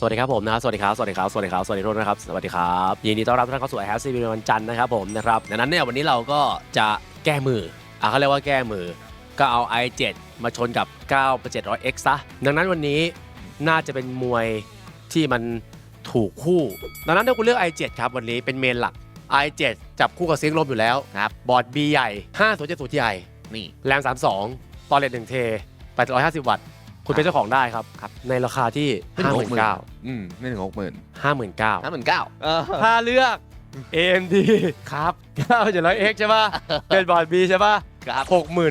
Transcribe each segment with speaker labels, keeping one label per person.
Speaker 1: สวัสดีครับผมนะครับสวัสดีครับ สวัสดีครับ สวัสดีครับ สวัสดีทุกท่านนะครับ สวัสดีครับ ยินดีต้อนรับทุกท่านเข้าสู่ i h a v e CP วันจันทร์นะครับผมนะครับดังนั้นเนี่ยวันนี้เราก็จะแก้มืออะเขาเรียกว่าแก้มือ ก็เอา i7 มาชนกับ9 700X ซะ ดังนั้นวันนี้น่าจะเป็นมวยที่มันถูกคู่ ดังนั้นถ้าคุณเลือก i7 ครับวันนี้เป็นเมนหลัก i7 จับคู่กับเสียงลมอยู่แล้ว
Speaker 2: ครับ
Speaker 1: บอร์ด B ใหญ่5 0 7 0 Ti
Speaker 2: นี่
Speaker 1: แรม32ตอนเลน1เท850 วัตต์ คุณเป็นเจ้าของได้ครับ
Speaker 2: ครับ
Speaker 1: ในราคาที่
Speaker 2: ไม่ถึงหกหมื่น
Speaker 1: 59,000
Speaker 2: อืมไม่ถึงหกหมื่น
Speaker 1: 59,000
Speaker 2: ห้าหมื่นเก้าเออ
Speaker 1: ถ้าเลือก AMD
Speaker 2: ครับ
Speaker 1: 9700X ใช่ป่ะ เป็นบอร์ด B ใช่ป่ะ
Speaker 2: ครับ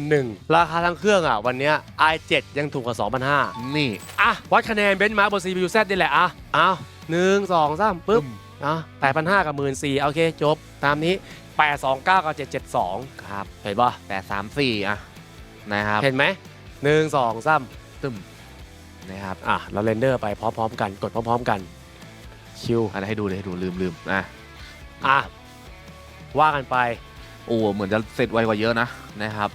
Speaker 1: 61,000ราคาทั้งเครื่องอะ วันเนี้ย i7 ยังถูกกว่า2,500
Speaker 2: นี่
Speaker 1: อะ วัดคะแนนเบนซ์มาร์บน CPU Z นี่แหละอะอ้าวหนึ่งสองสามปึ๊บอะ8,500กับ14,000โอเค จบ ตามนี้ 829 กับ 772
Speaker 2: ครับ
Speaker 1: เห็นป่ะ
Speaker 2: แปดสามสี่อะนะครับ
Speaker 1: เห็นไหมหนึ่งสองสาม
Speaker 2: ตึม นะครับ
Speaker 1: อะเราเรนเดอร์ไปพร้อมๆกันกดพร้อมๆกันคิว
Speaker 2: อันนี้ให้ดูเลยให้ดูลืมลืมอะ
Speaker 1: อะว่ากันไป
Speaker 2: โอ้เหมือนจะเสร็จไวกว่าเยอะนะนะครับ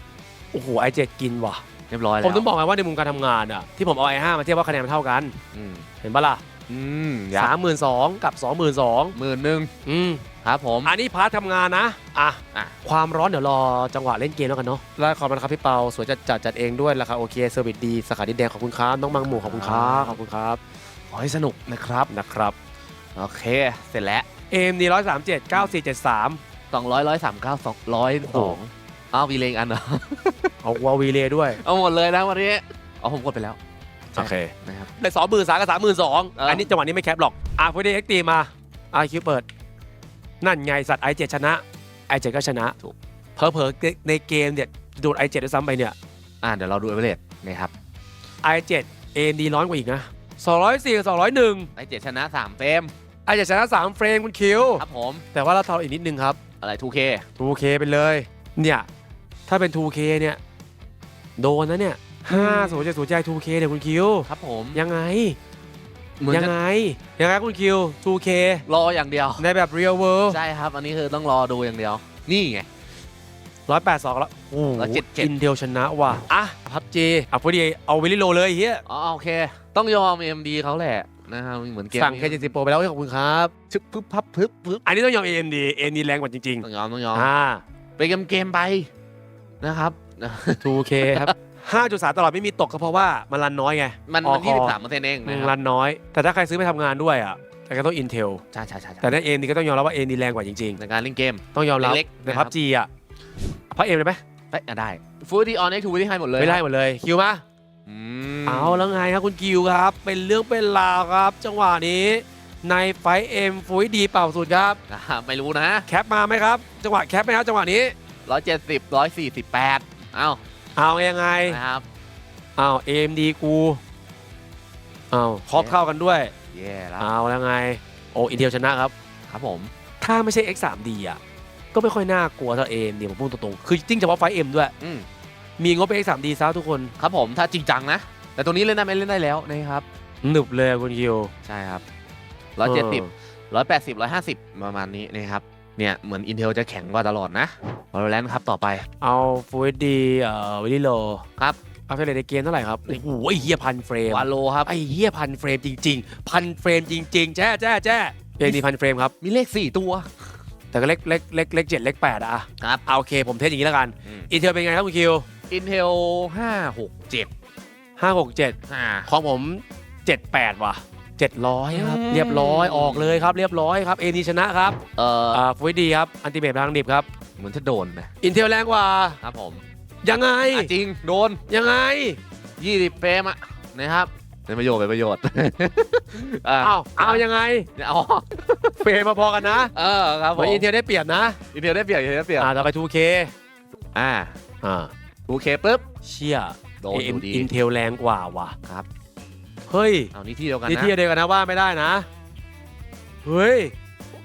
Speaker 1: โอ้โห i7 กินว่ะ
Speaker 2: เรียบร้อยแล้ว
Speaker 1: ผมต้องบอกไงว่าในมุมการทำงานอะที่ผมเอา i5 มาเทียบว่าคะแนนมันเท่ากัน
Speaker 2: อืม
Speaker 1: เห็นปะล่ะ
Speaker 2: อืมอยาก
Speaker 1: สามหมื่นสองกับสองหมื่นสอง
Speaker 2: หมื่นหนึ่ง
Speaker 1: อืม
Speaker 2: ครับผม
Speaker 1: อันนี้พาร์ททำงานนะอะ
Speaker 2: อะ
Speaker 1: ความร้อนเดี๋ยวรอจังหวะเล่นเกมแล้วกันเนาะแล้วขอบคุณครับพี่เปาสวยจัดจัดจัดเองด้วยราคาโอเคเซอร์วิสดีสาขาดินแดงขอบคุณครับน้องมังหมูขอบคุณครับขอบคุณครับ
Speaker 2: ขอให้สนุกนะครับ
Speaker 1: นะครับ
Speaker 2: โอเค เสร็จแล้ว
Speaker 1: AMD ร้อยสามเจ็ดเก้าสี่เจ็ดสาม
Speaker 2: สองร้อยร้อยสามเก้าสองร้อยสองอ้าววีเลงอันเหรอ
Speaker 1: เอาวาวีเลด้วย
Speaker 2: เอาหมดเลยนะวันนี้เอาผมกดไปแล้ว
Speaker 1: โอเค
Speaker 2: นะครับ
Speaker 1: ได้สองหมื่นสามกับสามหมื่นสอง
Speaker 2: เอออั
Speaker 1: อันนี้จังหวะนี้ไม่แคปหรอกอะพอดีเอ็กตีมาอะคิวเปิด นั่นไงสัตว์ i7 ชนะ i7 ก็ชนะ
Speaker 2: ถูก
Speaker 1: เพอเพอๆในเกมเนี่ยโดน i7 ด้วยซ้ำไปเนี่ย
Speaker 2: อ่าเดี๋ยวเราดูเอเวอเรสนะครับ
Speaker 1: i7 AMD ร้อนกว่าอีกนะ204กับ201
Speaker 2: ไอเจ็ดชนะสามเฟรม
Speaker 1: i7 ชนะ3เฟรมคุณคิว
Speaker 2: ครับผม
Speaker 1: แต่ว่าเราทำอีกนิดนึงครับ
Speaker 2: อะไร 2K
Speaker 1: 2K ไปเลยเนี่ยถ้าเป็น 2K เนี่ยโดนนะเนี่ย5 0 7 0ใจ 2K เนี่ยคุณคิว
Speaker 2: ครับผม
Speaker 1: ยังไง
Speaker 2: เหมือน
Speaker 1: ยัง
Speaker 2: จะ
Speaker 1: ไง ยังไงคุณคิว 2K
Speaker 2: รออย่างเดียว
Speaker 1: ในแบบ real world
Speaker 2: ใช่ครับ อันนี้คือต้องรอดูอย่างเดียว นี่ไง
Speaker 1: ร้อยแปดสองแล้วโอ้โห
Speaker 2: 177
Speaker 1: อินเทลชนะว่ะอะพับจีอะพอดีเอาวิลลิโลเลยเฮีย
Speaker 2: อ๋อโอเค ต้องยอม AMD เขาแหละนะครับเหมือนเกม
Speaker 1: สั่งเค
Speaker 2: นี้
Speaker 1: เจสิโปรไปแล้วขอบคุณครับ
Speaker 2: ชึบพึบพับพึบพึบ
Speaker 1: อันนี้ต้องยอม AMD AMD แรงกว่าจริง
Speaker 2: ต้องยอมต้องยอม
Speaker 1: ๆอ่า
Speaker 2: ไปเกมเกมไปนะครับ
Speaker 1: 2K ครับ 5.3 ตลอดไม่มีตกก็เพราะว่ามันรันน้อยไง
Speaker 2: มัน
Speaker 1: อ
Speaker 2: มัน
Speaker 1: ค
Speaker 2: ยี่สิบสามเปอร์เซ็นต์เอง
Speaker 1: มัน
Speaker 2: นะครับ
Speaker 1: รันน้อย แต่ถ้าใครซื้อไปทำงานด้วยอะแต่ก็ต้อง Intel
Speaker 2: ใช่ใช่ใช่ใช่
Speaker 1: แต่ใน AMD ก็ต้องยอมรับว่า AMD แรงกว่าจริง
Speaker 2: ในการเล่นเกม
Speaker 1: ๆ ต้องยอมรับ
Speaker 2: เล็กๆ
Speaker 1: ใน
Speaker 2: นะครับ
Speaker 1: พับจีอะพับเอ็มเลยไหม
Speaker 2: เอ้ยอะได้ Full HD on X 2ให้หมดเลย
Speaker 1: ไม่ได้หมดเลยคิวมา
Speaker 2: อืม
Speaker 1: เอาแล้วไงครับคุณกิวครับ เป็นเรื่องเป็นราวครับ จังหวะนี้ในไฟเอ็มฟุยดีเป่าสุดครับ
Speaker 2: อะไม่รู้นะ
Speaker 1: แคปมาไหมครับ จังหวะแคปไหมครับจังหวะนี้
Speaker 2: ร้อยเจ็ดสิบร้อยสี่สิบแปดเอ้า
Speaker 1: เอายังไง
Speaker 2: นะครับ
Speaker 1: เอาเอ็มดีกูเอาครอบเข้ากันด้วย
Speaker 2: แย่แล้ว
Speaker 1: เอาแล้วไงโอ้อินเทลชนะครับ
Speaker 2: ครับผม
Speaker 1: ถ้าไม่ใช่ X3D อะ ก็ไม่ค่อยน่ากลัวเท่าเอ็มดีผมพูดตรงๆ คือจริงเฉพาะไฟเอ็มด้วย
Speaker 2: อืม
Speaker 1: มีงบเป็น X3D ซะทุกคน
Speaker 2: ครับผมถ้าจริงจังนะ แต่ตัวนี้เล่นได้ไหมเล่นได้แล้วนะครับ
Speaker 1: หนึบเลยคุณคิว
Speaker 2: ใช่ครับร้อยเจ็ดสิบร้อยแปดสิบร้อยห้าสิบประมาณนี้นะครับ เนี่ยเหมือน Intel จะแข็งกว่าตลอดนะ Valorant ครับต่อไป
Speaker 1: เอาฟูดีเอ่อวิลลิโล
Speaker 2: ครับ
Speaker 1: เอาเฟรมในเกมเท่าไหร่ครับ โอ้โหไอ้เฮียพันเฟรม
Speaker 2: วาโลครับ
Speaker 1: ไอ้เฮียพันเฟรมจริง ๆ พันเฟรมจริง ๆ แจ้แจ้แจ้เอ็มดีพันเฟรมครับ
Speaker 2: มีเลข 4 ตัว
Speaker 1: แต่ก็เล็กเล็กเล็กเล็กเจ็ดเล็กแปดอะ
Speaker 2: ครับ
Speaker 1: เอาโอเค ผมเทสอย่างนี้แล้วกันอินเทลเป็นไงครับคุณคิว
Speaker 2: Intel 5 6 7
Speaker 1: ห้าหกเจ็ด
Speaker 2: อ่า
Speaker 1: ของผมเจ็ดแปดว่ะเจ็ดร้อยครับ
Speaker 2: อืม
Speaker 1: เรียบร้อยออกเลยครับ เรียบร้อยครับ เอ็ดีชนะครับ
Speaker 2: เอ่อ
Speaker 1: อ่าฟุยดีครับ อันติเมทพลังดิบครับ
Speaker 2: เหมือนจะโดนนะ
Speaker 1: อินเทลแรงกว่า
Speaker 2: ครับผม
Speaker 1: ยังไง
Speaker 2: อะจริงโดน
Speaker 1: ยังไง
Speaker 2: 20เฟรมอะนะครับเป็นประโยชน์เป็นประโยชน์อ่า
Speaker 1: อ้าวเอายังไง
Speaker 2: อ๋อ
Speaker 1: เฟรมมาพอกันนะ
Speaker 2: เออครับ
Speaker 1: เห
Speaker 2: ผ
Speaker 1: มือน
Speaker 2: ม
Speaker 1: อินเทลได้เปรียบนะ
Speaker 2: อินเทลได้เปรียบอินเทลได้เปรียบ
Speaker 1: อ่าต่อไป 2K
Speaker 2: อ่า
Speaker 1: อ่า
Speaker 2: 2K ปุ๊บ
Speaker 1: เชี่ย
Speaker 2: โดนอยู่ดี
Speaker 1: อินเทลแรงกว่าว่ะ
Speaker 2: ครับ
Speaker 1: เฮ้ย
Speaker 2: เอานี่ที่เดียวกัน
Speaker 1: นี่
Speaker 2: นะ
Speaker 1: เทียบเดียวกันนะว่าไม่ได้นะ เฮ้ย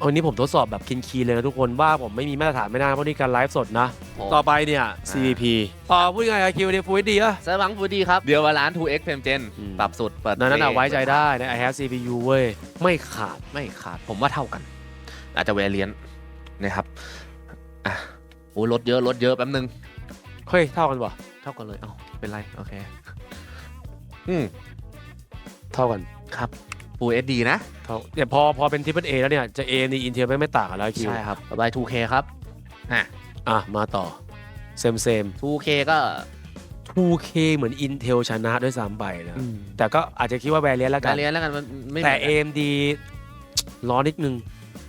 Speaker 1: วันนี้ผมทดสอบแบบคินคีเลยนะทุกคนว่าผมไม่มีมาตรฐานไม่ได้เพราะนี่การไลฟ์สดนะ
Speaker 2: ผม
Speaker 1: ต่อไปเนี่ย CVP ต่อพูดยังไงคิวดีฟูดีอะ
Speaker 2: เซอร์บังฟูดีครับ เดียวบาลานซ์ 2x เฟรมเจน
Speaker 1: อืม
Speaker 2: ปรับสุดเปิด
Speaker 1: นั้นน่ะ
Speaker 2: เพลง
Speaker 1: ไว้ใจได้ใน I have CPU เว้ย ไม่ขาด
Speaker 2: ไม่ขาด ผมว่าเท่ากัน อาจจะแวรเลียนนะครับอะโอ้ลดเยอะลดเยอะแป๊บนึง
Speaker 1: เฮ้ย เท่ากันวะ
Speaker 2: เท่ากันเลย เอ้า เป็นไร โอเค อืม
Speaker 1: เท่ากัน
Speaker 2: ครับ Full HD นะ
Speaker 1: เขาเนี่ยพอพอเป็น Triple A แล้วเนี่ยจะ A ใน Intel ไม่ไม่ต่างกันแล้วคิว
Speaker 2: ใช่ครับต่อไป 2K ครับอะ
Speaker 1: อะ มาต่อเซมเซม
Speaker 2: 2K ก็
Speaker 1: 2K เหมือน Intel ชนะด้วยซ้ำไปนะ
Speaker 2: อืม
Speaker 1: แต่ก็อาจจะคิดว่าแวรเลียนแล้วกั
Speaker 2: กานรเรียนแล้วกันมันไม่
Speaker 1: แต่
Speaker 2: เหมือน
Speaker 1: AMD ร้อนนิดนึง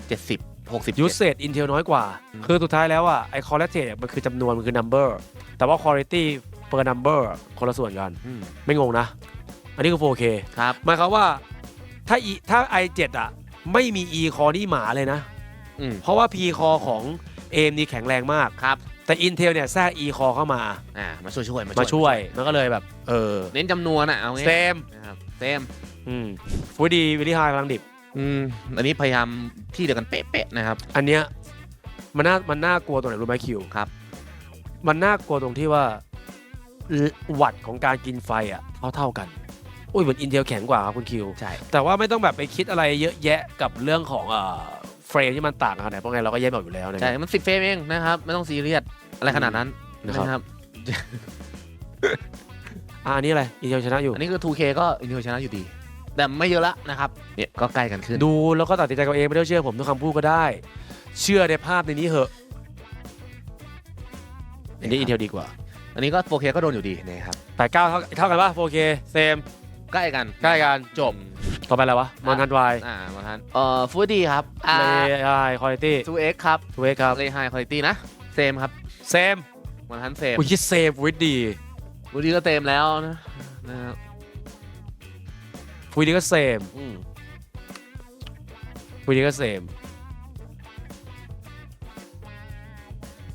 Speaker 2: เจ็ดสิบหกสิบ
Speaker 1: ยูเซ e Intel น้อยกว่า
Speaker 2: อืม
Speaker 1: คือสุดท้ายแล้วอะไอ้ quality เนี่ยมันคือจำนวน มันคือ number แต่ว่า quality per number คนละส่วนกัน
Speaker 2: อืม
Speaker 1: ไม่งงนะ อันนี้คือ 4K
Speaker 2: ครับ
Speaker 1: หมายความว่า ถ้า E ถ้า i7 อะ ไม่มี E core นี่หมาเลยนะ
Speaker 2: อืม
Speaker 1: เพราะว่า P core ของ AMD แข็งแรงมาก
Speaker 2: ครับ
Speaker 1: แต่ Intel เนี่ยแทรก E core เข้ามา
Speaker 2: อ่ามาช่วยช่วย
Speaker 1: มาช่วย มันก็เลยแบบ เออ
Speaker 2: เน้นจำนวนอะเอางี้
Speaker 1: same
Speaker 2: นะครับเซม
Speaker 1: อืมฟูดีวิลลี่ไฮพลังดิบ
Speaker 2: อืมอันนี้พยายามที่เดียวกันเป๊ะๆนะครับ
Speaker 1: อันเนี้ยมันน่ามันน่ากลัวตรงไหนรู้ไหมคิว
Speaker 2: ครับ
Speaker 1: มันน่ากลัวตรงที่ว่าวัตต์ของการกินไฟอะเท่าเท่าๆกัน อุ้ยเหมือน Intel แข็งกว่าครับคุณคิว
Speaker 2: ใช่
Speaker 1: แต่ว่าไม่ต้องแบบไปคิดอะไรเยอะแยะกับเรื่องของเอ่อเฟรมที่มันต่างกันขนาดไหนเพราะไงเราก็แยกออกอยู่แล้วนะค
Speaker 2: ใช่
Speaker 1: รับ
Speaker 2: มันสิบเฟรมเองนะครับ ไม่ต้องซีเรียสอะไรขนาดนั้น
Speaker 1: นะครับ
Speaker 2: นะครับ
Speaker 1: อ่าอันนี้อะไร Intel ชนะอยู่
Speaker 2: อันนี้คือ 2K ก็อินเทอร์ชนะอยู่ดี แต่ไม่เยอะละนะครับเนี่ยก็ใกล้กันขึ้น
Speaker 1: ดูแล้วก็ตัดสินใจกับเองไม่ต้องเชื่อผมทุกคำพูดก็ได้ เชื่อในภาพในนี้เหอะอันนี้ Intel ดีกว่า
Speaker 2: อันนี้ก็ 4K ก็โดนอยู่ดีนะครับ
Speaker 1: แปดเก้าเท่าเท่ากันป่ะ 4K เซม
Speaker 2: ใกล้กัน
Speaker 1: ใกล้กัน จบต่อไปอะไรวะมอนทันวาย
Speaker 2: อ่ามาทันเอ่อฟูดีครับอ่า
Speaker 1: เลไอคอลิตี้
Speaker 2: 2X ครับ
Speaker 1: ทูเวครับ
Speaker 2: เลไฮคุณภาพนะเซมครับ
Speaker 1: เซม
Speaker 2: มาทันเซม
Speaker 1: อุ้ยเซมวิดดี
Speaker 2: ฟูดีก็เต็มแล้วนะนะครับ
Speaker 1: ฟูดีก็เซม
Speaker 2: อืม
Speaker 1: ฟูดีก็เซม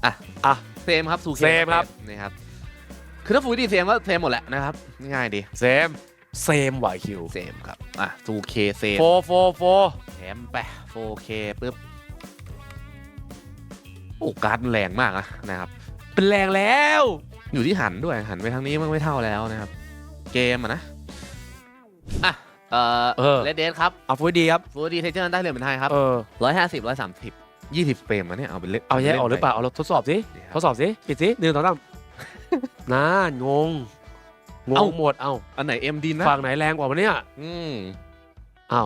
Speaker 2: อะ
Speaker 1: อะ
Speaker 2: เซมครับ 2K
Speaker 1: เซมครับ
Speaker 2: นี่ครับคือถ้าฟูดีเซมก็เซมหมดแหละนะครับง่ายดี
Speaker 1: เซม เซมหวายคิว
Speaker 2: เซมครับ อะ 2K เซม
Speaker 1: โฟโฟโฟ
Speaker 2: แถมไป 4K ปึ๊บ โอ้การ์ดมันแรงมากนะนะครับ
Speaker 1: เป็นแรงแล้ว
Speaker 2: อยู่ที่หันด้วย หันไปทางนี้มันไม่เท่าแล้วนะครับ เกมอะนะ อะเอ่อ
Speaker 1: เออ
Speaker 2: เลดเดสครับ
Speaker 1: เอาฟูดีครับ
Speaker 2: ฟูดีเทเจอร์ได้เหรียญเป็นไทยครับ
Speaker 1: เออ
Speaker 2: ร้อยห้าสิบร้อยสามสิบยี่สิบเฟรมอะเนี่ย เอาไปเล่น
Speaker 1: เอาแยกออกหรือเปล่า
Speaker 2: ไป
Speaker 1: เอาเราทดสอบสิ
Speaker 2: เดี๋ยว
Speaker 1: ทดสอบสิ ปิดสิหนึ่งสองสามน่างง ง
Speaker 2: เอ้า
Speaker 1: งหมดเอ้า
Speaker 2: อันไหนเอ็มดีนะ
Speaker 1: ฝั่งไหนแรงกว่าวะเนี่ย
Speaker 2: อืม
Speaker 1: เอ้า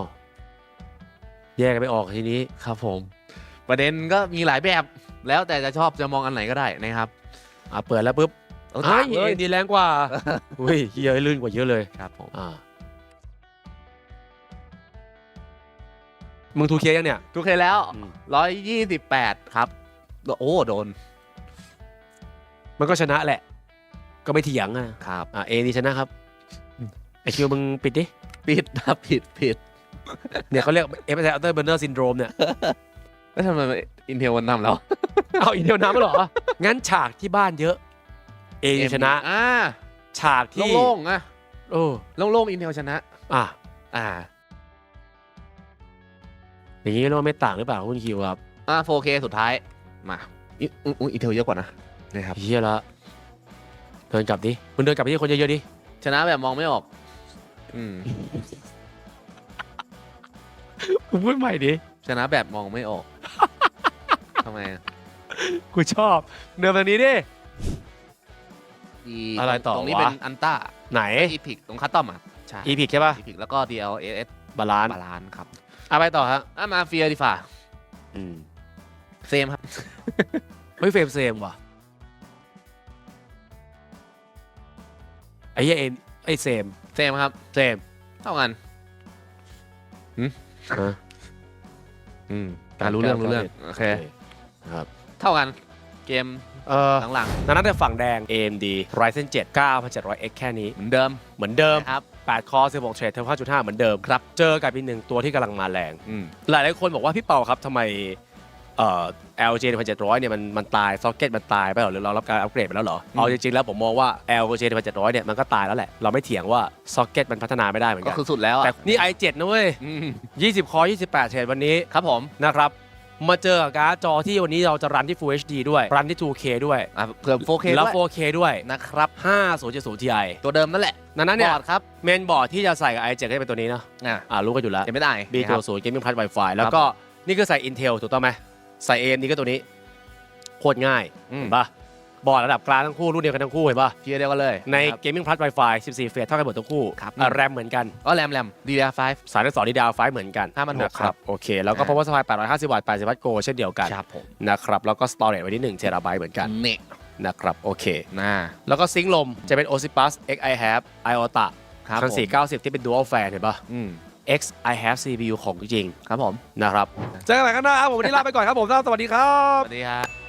Speaker 1: แยกกันไปออกทีนี้
Speaker 2: ครับผม ประเด็นก็มีหลายแบบแล้วแต่จะชอบจะมองอันไหนก็ได้นะครับ
Speaker 1: อะเปิดแล้วปุ๊บ
Speaker 2: เอา
Speaker 1: ไอ้
Speaker 2: ต่างเลย
Speaker 1: เอ็นดีแรงกว่าอุ้ยเฮียลื่นกว่าเยอะเลย
Speaker 2: ครับผม
Speaker 1: อ่ามึงทูเคยังเนี่ย
Speaker 2: ทุกเคแล้ว
Speaker 1: อืม
Speaker 2: ร้อยยี่สิบแปดครับ โอ้โดน
Speaker 1: มันก็ชนะแหละ ก็ไม่เถียงอะ
Speaker 2: ครับ
Speaker 1: อ่าเอนี่ชนะครับไอคิวมึงปิดดิ
Speaker 2: ผิดนะผิดผิด
Speaker 1: เนี่ยเขาเรียก f s After Burner Syndrome เนี่ย
Speaker 2: แล้วทำไมอินเทลมันนำแล้ว
Speaker 1: เอาอีเดียวน้ำเหรอ งั้นฉากที่บ้านเยอะ เอนี่ชนะ
Speaker 2: อ่า
Speaker 1: ฉากที่
Speaker 2: โล่งๆอะ
Speaker 1: โอ้
Speaker 2: โล่งๆอินเทลชนะ
Speaker 1: อะ
Speaker 2: อ่า
Speaker 1: อย่างนี้เราไม่ต่างหรือเปล่าคุณคิวครับ
Speaker 2: อ่า 4K สุดท้ายมาอิอุ๊ยอุ๊ยอินเทลเยอะกว่านะนะครับ
Speaker 1: เฮียละ เดินกลับดิมึงเดินกลับไปที่คนเยอะๆดิ
Speaker 2: ชนะแบบมองไม่ออก อืม
Speaker 1: มึงพูดใหม่ดิ
Speaker 2: ชนะแบบมองไม่ออก ทำไมอะ
Speaker 1: กูชอบ เดินแบบนี้ดิ
Speaker 2: ดี
Speaker 1: อะไรต่อ
Speaker 2: ตรงนี้
Speaker 1: วะ
Speaker 2: เป็นอันต้า
Speaker 1: ไหน
Speaker 2: อีพิกตรงคัตตอมอะ ใช่
Speaker 1: อีพิกใช่ป่ะ
Speaker 2: อีพิกแล้วก็ DLSS
Speaker 1: บาลานซ์
Speaker 2: บาลานซ์ครับ
Speaker 1: อะไปต่อฮะ
Speaker 2: อะมาเฟียดีฝ่า
Speaker 1: อืม
Speaker 2: เซมครับ
Speaker 1: เฮ้ยเฟรมเซมว่ะ ไอ้เหี้ยเอ็นไอ้เซม
Speaker 2: เซมครับ
Speaker 1: เซม
Speaker 2: เท่ากัน
Speaker 1: ฮะ
Speaker 2: อืมอะรู้เรื่องรู้เรื่องโอเค
Speaker 1: ครับ
Speaker 2: เท่ากันเกม
Speaker 1: เออ
Speaker 2: หลัง
Speaker 1: นั้นแต่ฝั่งแดง AMD Ryzen 7 9700X แค่นี้
Speaker 2: ๆเหมือนเดิม
Speaker 1: เหมือนเดิม
Speaker 2: นะครับ
Speaker 1: 8 คอ16เทรดเทอร์5.5 เหมือนเดิมครับ เจอกับอีกหนึ่งตัวที่กำลังมาแรง
Speaker 2: อืม
Speaker 1: หลายหลายๆคนบอกว่าพี่เปาครับทำไม เอ่อ LJ 1700เนี่ยมันมันตายซ็อกเก็ตมันตายไปเหรอหรือเรารับการอัปเกรดไปแล้วเหรอ
Speaker 2: อืม
Speaker 1: เอาจริงๆแล้วผมมองว่า LJ 1700เนี่ยมันก็ตายแล้วแหละ เราไม่เถียงว่าซ็อกเก็ตมันพัฒนาไม่ได้เหมือน
Speaker 2: ก็
Speaker 1: กัน
Speaker 2: คือสุดแล้ว
Speaker 1: แต่
Speaker 2: อะ
Speaker 1: นี่ i7 นะเว้ย
Speaker 2: อืม
Speaker 1: 20 คอ 28เทรดวันนี้
Speaker 2: ครับผม
Speaker 1: นะครับมาเจอกับการ์ดจอที่วันนี้เราจะรันที่ Full HD ด้วย รันที่ 2K ด้วย
Speaker 2: อะเพิ่ม 4K
Speaker 1: แล้ว
Speaker 2: ด้วย
Speaker 1: 4K ด้วย
Speaker 2: นะครับ
Speaker 1: 5070 Ti
Speaker 2: ตัวเดิมนั่นแหละ
Speaker 1: นั้นนั้นเนี่ย
Speaker 2: บอร์ดครับ
Speaker 1: เมนบอร์ดที่จะใส่กับ i7 ก็จะเป็นตัวนี้เนาะ
Speaker 2: อะ
Speaker 1: อ่ารู้กันอยู่แล้ว
Speaker 2: ยังไม่ได้
Speaker 1: B
Speaker 2: นะค
Speaker 1: ตั
Speaker 2: รั
Speaker 1: ว
Speaker 2: บ
Speaker 1: ศูนย์ Gaming Plus Wi-Fi แล้วก็นี่คือใส่ Intel ถูกต้องไหม ใส่ AMD ก็ตัวนี้โคตรง่าย
Speaker 2: อืม
Speaker 1: เห็นปะบอร์ดระดับกลางทั้งคู่รุ่นเดียวกันทั้งคู่เห็นป่ะ
Speaker 2: เทียร์เดียวกันเลย
Speaker 1: ใน
Speaker 2: ครับ
Speaker 1: Gaming Plus Wi-Fi 14 เฟสเท่ากันหมดทั้งคู่
Speaker 2: ครับ
Speaker 1: อะแรมเหมือนกัน
Speaker 2: ก็แรมแรม DDR5
Speaker 1: สายทั้งสองดีดาวไฟเหมือนกัน
Speaker 2: ห้าพันหก
Speaker 1: นะครับ โอเค แล้วก็
Speaker 2: อ่า
Speaker 1: power supply 850 วัตต์80วัตต์โกเช่นเดียวกัน
Speaker 2: ครับผม
Speaker 1: นะครับแล้วก็ storage ไว้ที่1เทราไบต์เหมือนกัน
Speaker 2: เน็ก
Speaker 1: นะครับโอเค
Speaker 2: น่า
Speaker 1: แล้วก็ซิงค์ลมจะเป็น Olympus X I have IOTA
Speaker 2: ครับ
Speaker 1: คัน
Speaker 2: ผม
Speaker 1: 490 ที่เป็น dual fan เห็นป่ะ
Speaker 2: อืม
Speaker 1: X I have CPU ของจริง
Speaker 2: ครับผม
Speaker 1: นะครับเจอกันใหม่ข้างหน้าครับผมวันนี้ลาไปก่อนครับผมสวัสดีครับ
Speaker 2: สวัสดีครับ